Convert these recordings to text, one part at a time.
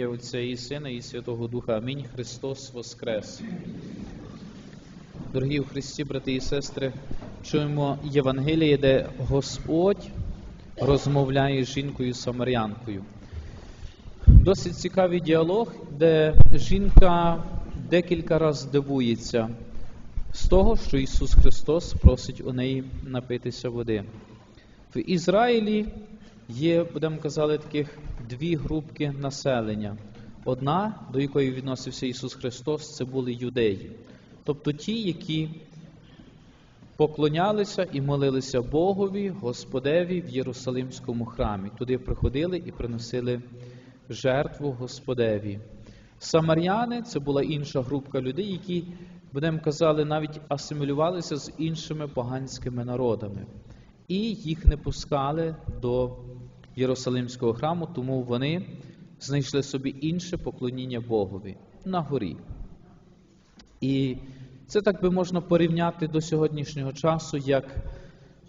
ім'я Отця і Сина, і Святого Духа. Амінь. Христос Воскрес. Дорогі у Христі, брати і сестри, чуємо Євангеліє, де Господь розмовляє з жінкою самарянкою. Досить цікавий діалог, де жінка декілька разів дивується з того, що Ісус Христос просить у неї напитися води. В Ізраїлі є, будемо казати, таких дві групки населення. Одна, до якої відносився Ісус Христос, це були юдеї. Тобто ті, які поклонялися і молилися Богові, Господеві в Єрусалимському храмі. Туди приходили і приносили жертву Господеві. Самаряни це була інша групка людей, які, будемо казали, навіть асимілювалися з іншими поганськими народами. І їх не пускали до Єрусалимського храму, тому вони знайшли собі інше поклоніння Богові на горі. І це так би можна порівняти до сьогоднішнього часу, як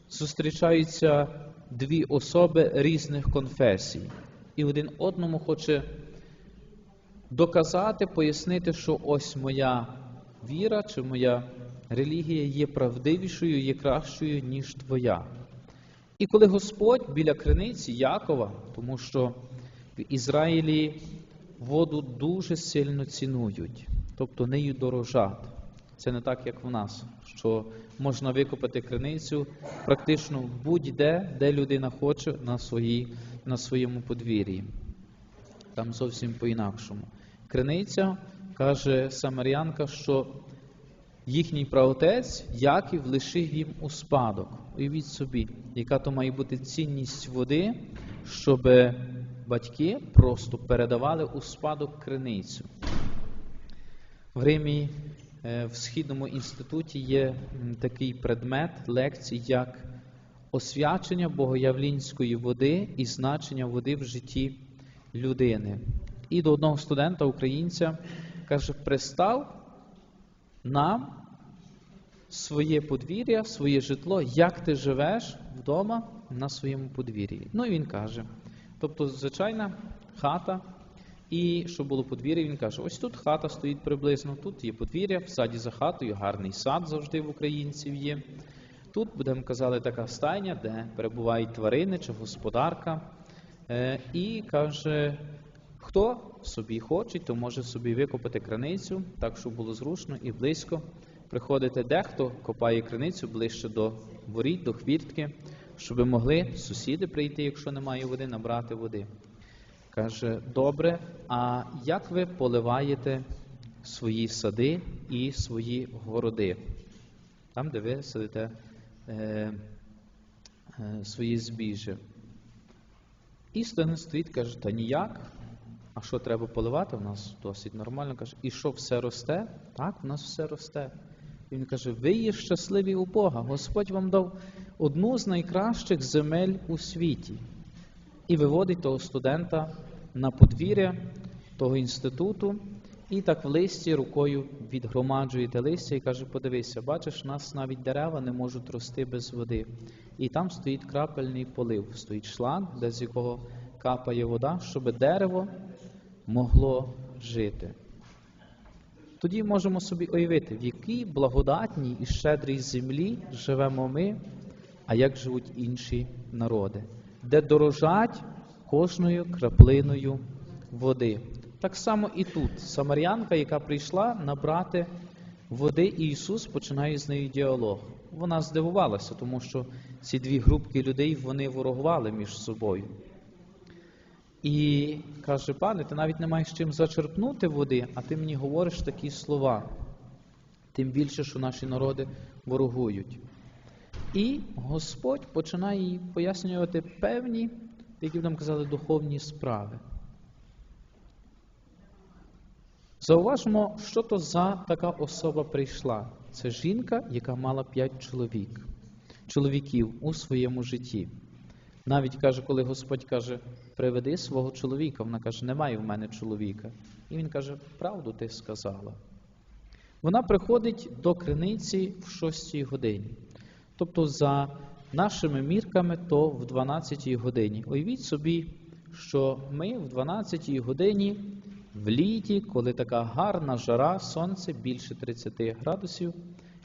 зустрічаються дві особи різних конфесій, і один одному хоче доказати, пояснити, що ось моя віра чи моя релігія є правдивішою, є кращою, ніж твоя. І коли Господь біля криниці Якова, тому що в Ізраїлі воду дуже сильно цінують, тобто нею дорожать. Це не так, як в нас, що можна викопати криницю практично будь-де, де людина хоче на, своїй, на своєму подвір'ї. Там зовсім по-інакшому. Криниця каже Самарянка, що їхній праотець Яків лишив їм у спадок. Уявіть собі, яка то має бути цінність води, щоб батьки просто передавали у спадок криницю. В Римі е, в Східному інституті є такий предмет лекцій, як освячення богоявлінської води і значення води в житті людини. І до одного студента, українця, каже: пристав нам своє подвір'я, своє житло, як ти живеш вдома на своєму подвір'ї. Ну і він каже. Тобто, звичайна хата, і щоб було подвір'я, він каже: ось тут хата стоїть приблизно, тут є подвір'я, в саді за хатою, гарний сад завжди в українців є. Тут, будемо казати, така стайня, де перебувають тварини чи господарка. Е, і каже, хто собі хоче, то може собі викопати краницю, так, щоб було зручно і близько. Приходити дехто копає криницю ближче до воріт, до хвіртки, щоб могли сусіди прийти, якщо немає води, набрати води. Каже, добре, а як ви поливаєте свої сади і свої городи? Там, де ви садите е, е, свої збіжжя. І стоїть, каже, та ніяк. А що треба поливати? У нас досить нормально. Каже, і що все росте? Так, у нас все росте. Він каже: ви є щасливі у Бога. Господь вам дав одну з найкращих земель у світі. І виводить того студента на подвір'я того інституту, і так в листі рукою відгромаджує те листя і каже: подивися, бачиш, нас навіть дерева не можуть рости без води. І там стоїть крапельний полив, стоїть шланг, де з якого капає вода, щоб дерево могло жити. Тоді можемо собі уявити, в якій благодатній і щедрій землі живемо ми, а як живуть інші народи, де дорожать кожною краплиною води. Так само і тут Самарянка, яка прийшла набрати води, і Ісус починає з нею діалог. Вона здивувалася, тому що ці дві групки людей вони ворогували між собою. І каже, пане, ти навіть не маєш чим зачерпнути води, а ти мені говориш такі слова. Тим більше, що наші народи ворогують. І Господь починає їй пояснювати певні, які б нам казали, духовні справи. Зауважимо, що то за така особа прийшла. Це жінка, яка мала п'ять чоловік, чоловіків у своєму житті. Навіть каже, коли Господь каже, приведи свого чоловіка, вона каже, немає в мене чоловіка. І він каже, правду ти сказала. Вона приходить до криниці в 6 годині. Тобто, за нашими мірками, то в 12 годині. Уявіть собі, що ми в 12 годині в літі, коли така гарна жара, сонце більше 30 градусів,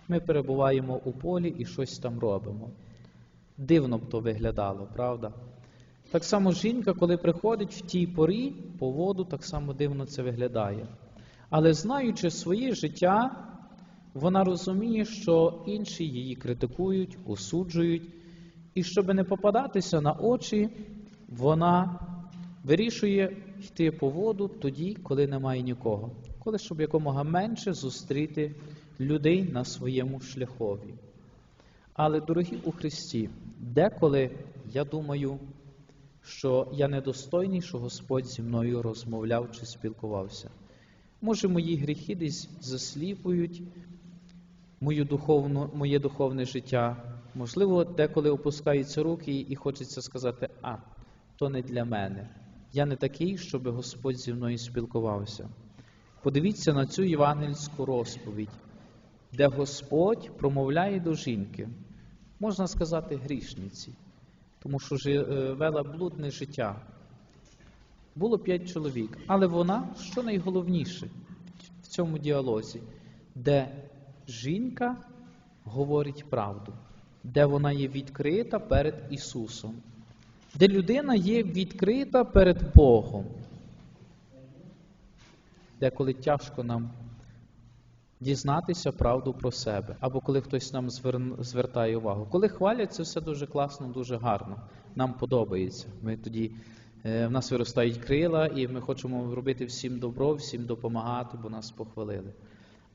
ми перебуваємо у полі і щось там робимо. Дивно б то виглядало, правда? Так само жінка, коли приходить в тій порі по воду, так само дивно це виглядає. Але знаючи своє життя, вона розуміє, що інші її критикують, осуджують, і щоб не попадатися на очі, вона вирішує йти по воду тоді, коли немає нікого, коли щоб якомога менше зустріти людей на своєму шляхові. Але, дорогі у Христі, деколи я думаю, що я недостойний, що Господь зі мною розмовляв чи спілкувався. Може, мої гріхи десь засліпують мою духовну, моє духовне життя. Можливо, деколи опускаються руки і хочеться сказати, а, то не для мене. Я не такий, щоб Господь зі мною спілкувався. Подивіться на цю євангельську розповідь, де Господь промовляє до жінки, можна сказати, грішниці, тому що е, вела блудне життя. Було п'ять чоловік, але вона, що найголовніше в цьому діалозі, де жінка говорить правду, де вона є відкрита перед Ісусом, де людина є відкрита перед Богом. Деколи тяжко нам дізнатися правду про себе, або коли хтось нам звертає увагу. Коли хвалять, це все дуже класно, дуже гарно. Нам подобається. Ми тоді е, в нас виростають крила, і ми хочемо робити всім добро, всім допомагати, бо нас похвалили.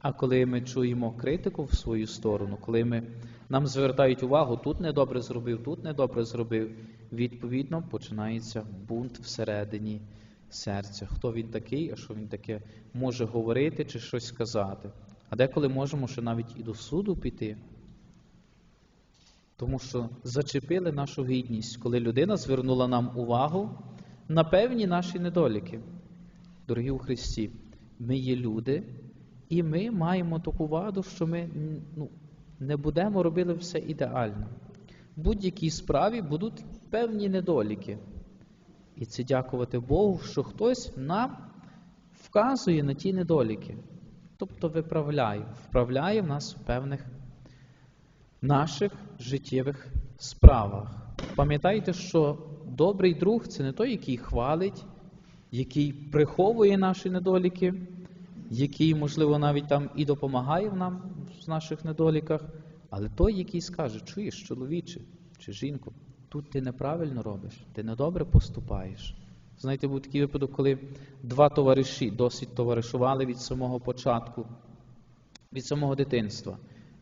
А коли ми чуємо критику в свою сторону, коли ми, нам звертають увагу, тут недобре зробив, тут недобре зробив, відповідно починається бунт всередині серця. Хто він такий, а що він таке може говорити чи щось сказати. А деколи можемо ще навіть і до суду піти. Тому що зачепили нашу гідність, коли людина звернула нам увагу на певні наші недоліки. Дорогі у Христі, ми є люди, і ми маємо таку ваду, що ми ну, не будемо робити все ідеально. В будь-якій справі будуть певні недоліки. І це дякувати Богу, що хтось нам вказує на ті недоліки. Тобто виправляє, вправляє в нас в певних наших життєвих справах. Пам'ятайте, що добрий друг це не той, який хвалить, який приховує наші недоліки, який, можливо, навіть там і допомагає нам в наших недоліках, але той, який скаже, чуєш, чоловіче чи жінку, тут ти неправильно робиш, ти недобре поступаєш. Знаєте, був такий випадок, коли два товариші досить товаришували від самого початку, від самого дитинства.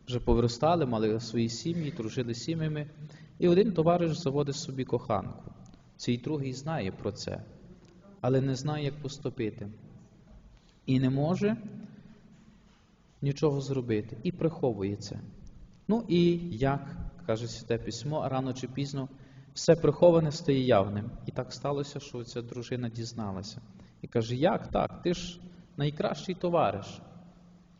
Вже повиростали, мали свої сім'ї, дружили сім'ями. І один товариш заводить собі коханку. Цей другий знає про це, але не знає, як поступити. І не може нічого зробити. І приховує це. Ну і як каже Святе Письмо, рано чи пізно все приховане стає явним. І так сталося, що ця дружина дізналася. І каже: Як так? Ти ж найкращий товариш.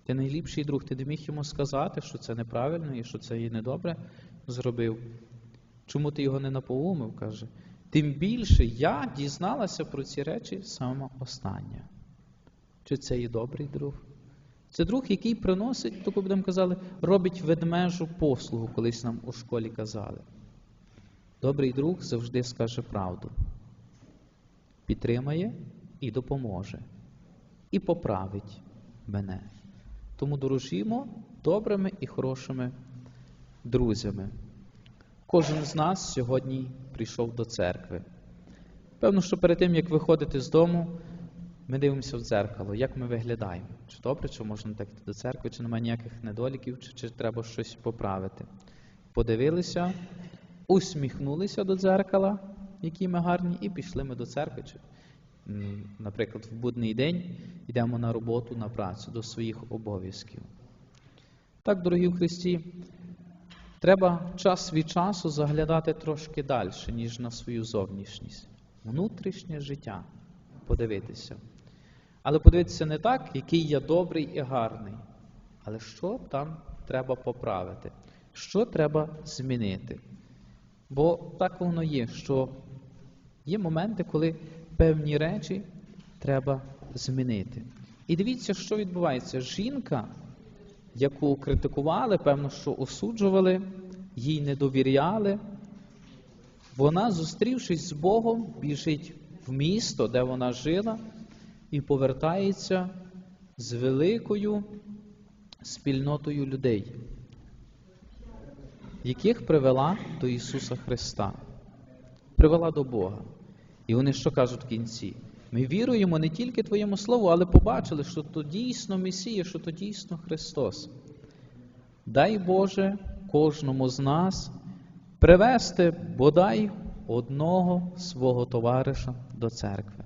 Ти найліпший друг, ти не міг йому сказати, що це неправильно і що це є недобре зробив. Чому ти його не напоумив? каже. Тим більше я дізналася про ці речі саме останнє. Чи це є добрий друг? Це друг, який приносить, таку будемо казали, робить ведмежу послугу, колись нам у школі казали. Добрий друг завжди скаже правду, підтримає і допоможе, і поправить мене. Тому дорожімо добрими і хорошими друзями. Кожен з нас сьогодні прийшов до церкви. Певно, що перед тим, як виходити з дому, ми дивимося в дзеркало, як ми виглядаємо. Чи добре, чи можна так йти до церкви, чи немає ніяких недоліків, чи, чи треба щось поправити. Подивилися, усміхнулися до дзеркала, які ми гарні, і пішли ми до церкви. Наприклад, в будний день йдемо на роботу, на працю до своїх обов'язків. Так, дорогі в Христі, треба час від часу заглядати трошки далі, ніж на свою зовнішність. Внутрішнє життя подивитися. Але подивитися не так, який я добрий і гарний, але що там треба поправити, що треба змінити. Бо так воно є, що є моменти, коли певні речі треба змінити. І дивіться, що відбувається. Жінка, яку критикували, певно, що осуджували, їй не довіряли, вона, зустрівшись з Богом, біжить в місто, де вона жила, і повертається з великою спільнотою людей, яких привела до Ісуса Христа, привела до Бога. І вони що кажуть в кінці? Ми віруємо не тільки Твоєму Слову, але побачили, що то дійсно Месія, що то дійсно Христос. Дай Боже кожному з нас привести бодай одного свого товариша до церкви,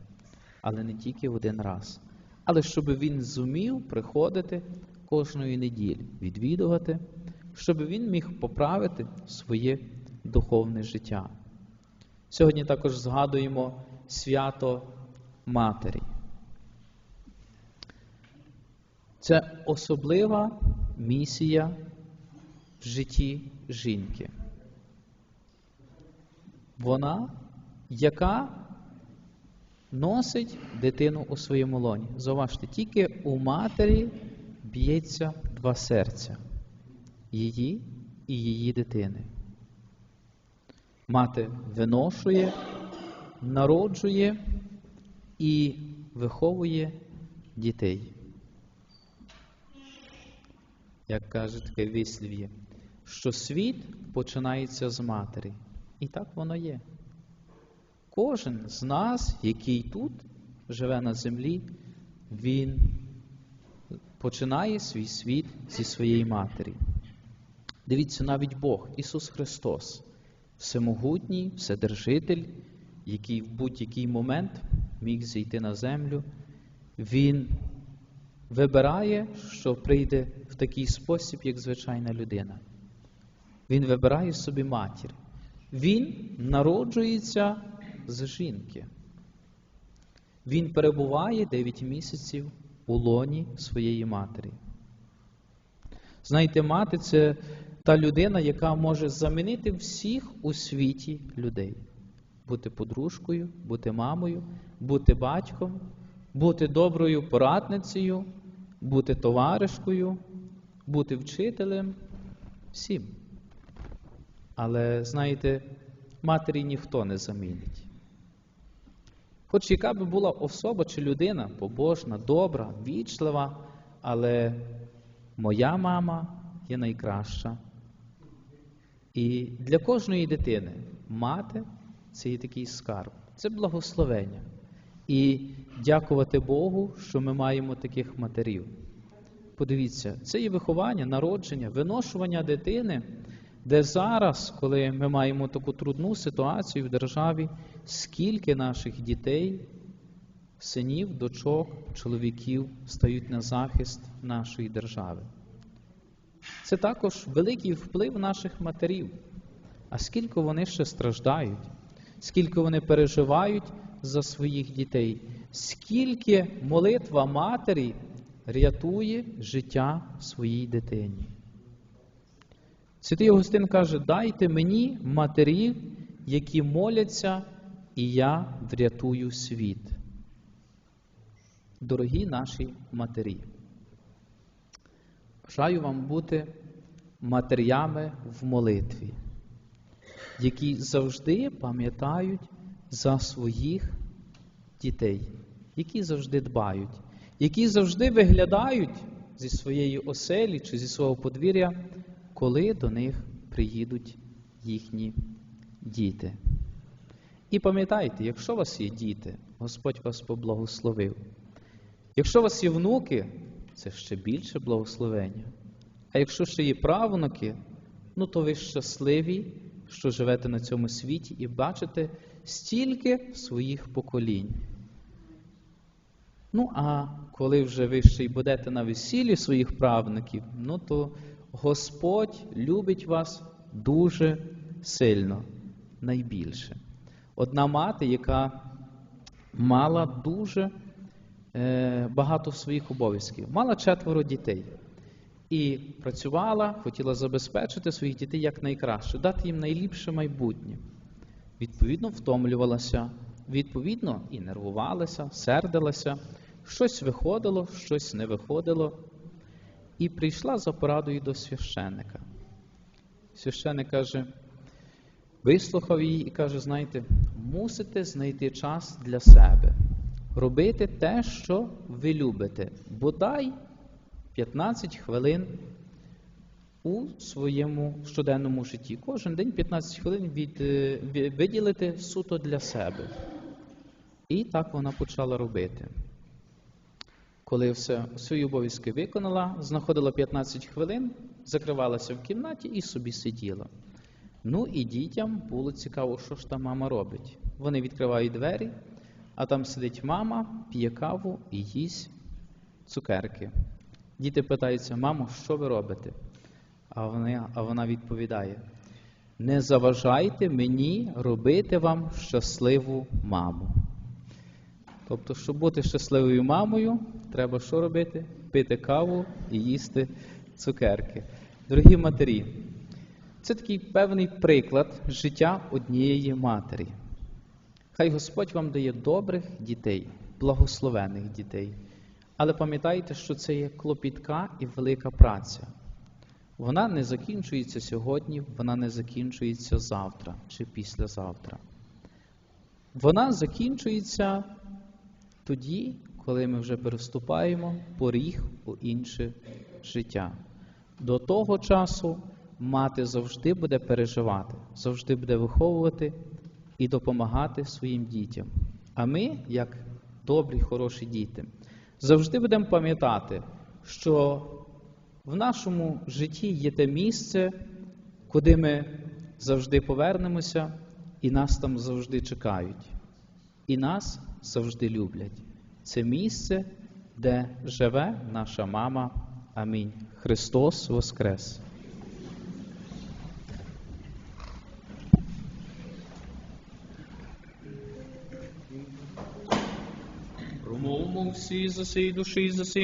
але не тільки один раз, але щоб він зумів приходити кожної неділі, відвідувати, щоб він міг поправити своє духовне життя. Сьогодні також згадуємо свято Матері. Це особлива місія в житті жінки. Вона, яка носить дитину у своєму лоні. Зауважте, тільки у матері б'ється два серця її і її дитини. Мати виношує, народжує і виховує дітей. Як каже таке вислів'я, що світ починається з матері. І так воно є. Кожен з нас, який тут живе на землі, він починає свій світ зі своєї матері. Дивіться, навіть Бог, Ісус Христос, всемогутній, вседержитель, який в будь-який момент міг зійти на землю, Він вибирає, що прийде в такий спосіб, як звичайна людина. Він вибирає собі матір. Він народжується з жінки. Він перебуває 9 місяців у лоні своєї матері. Знаєте, мати це та людина, яка може замінити всіх у світі людей. Бути подружкою, бути мамою, бути батьком, бути доброю порадницею, бути товаришкою, бути вчителем, всім. Але, знаєте, матері ніхто не замінить. Хоч яка би була особа чи людина побожна, добра, вічлива, але моя мама є найкраща. І для кожної дитини мати це є такий скарб, це благословення. І дякувати Богу, що ми маємо таких матерів. Подивіться, це є виховання, народження, виношування дитини, де зараз, коли ми маємо таку трудну ситуацію в державі, скільки наших дітей, синів, дочок, чоловіків стають на захист нашої держави. Це також великий вплив наших матерів. А скільки вони ще страждають, скільки вони переживають за своїх дітей, скільки молитва матері рятує життя своїй дитині. Святий Августин каже: дайте мені матерів, які моляться, і я врятую світ. Дорогі наші матері. Бажаю вам бути матерями в молитві, які завжди пам'ятають за своїх дітей, які завжди дбають, які завжди виглядають зі своєї оселі чи зі свого подвір'я, коли до них приїдуть їхні діти. І пам'ятайте, якщо у вас є діти, Господь вас поблагословив. Якщо у вас є внуки, це ще більше благословення. А якщо ще є правнуки, ну то ви щасливі, що живете на цьому світі і бачите стільки своїх поколінь. Ну, а коли вже ви ще й будете на весіллі своїх правнуків, ну то Господь любить вас дуже сильно, найбільше. Одна мати, яка мала дуже багато своїх обов'язків, мала четверо дітей. І працювала, хотіла забезпечити своїх дітей якнайкраще, дати їм найліпше майбутнє. Відповідно, втомлювалася, відповідно, і нервувалася, сердилася, Щось виходило, щось не виходило. І прийшла за порадою до священника. Священник каже, вислухав її і каже: знаєте, мусите знайти час для себе, робити те, що ви любите. Бодай 15 хвилин у своєму щоденному житті. Кожен день 15 хвилин від, е, виділити суто для себе. І так вона почала робити. Коли все, свої обов'язки виконала, знаходила 15 хвилин, закривалася в кімнаті і собі сиділа. Ну і дітям було цікаво, що ж та мама робить. Вони відкривають двері, а там сидить мама, п'є каву і їсть цукерки. Діти питаються, мамо, що ви робите? А вона, а вона відповідає: Не заважайте мені робити вам щасливу маму. Тобто, щоб бути щасливою мамою, треба що робити? Пити каву і їсти цукерки. Дорогі матері, це такий певний приклад життя однієї матері. Хай Господь вам дає добрих дітей, благословених дітей. Але пам'ятайте, що це є клопітка і велика праця. Вона не закінчується сьогодні, вона не закінчується завтра чи післязавтра. Вона закінчується тоді, коли ми вже переступаємо поріг у інше життя. До того часу мати завжди буде переживати, завжди буде виховувати і допомагати своїм дітям. А ми, як добрі, хороші діти, завжди будемо пам'ятати, що в нашому житті є те місце, куди ми завжди повернемося, і нас там завжди чекають, і нас завжди люблять. Це місце, де живе наша мама. Амінь. Христос Воскрес! X assim, do X assim,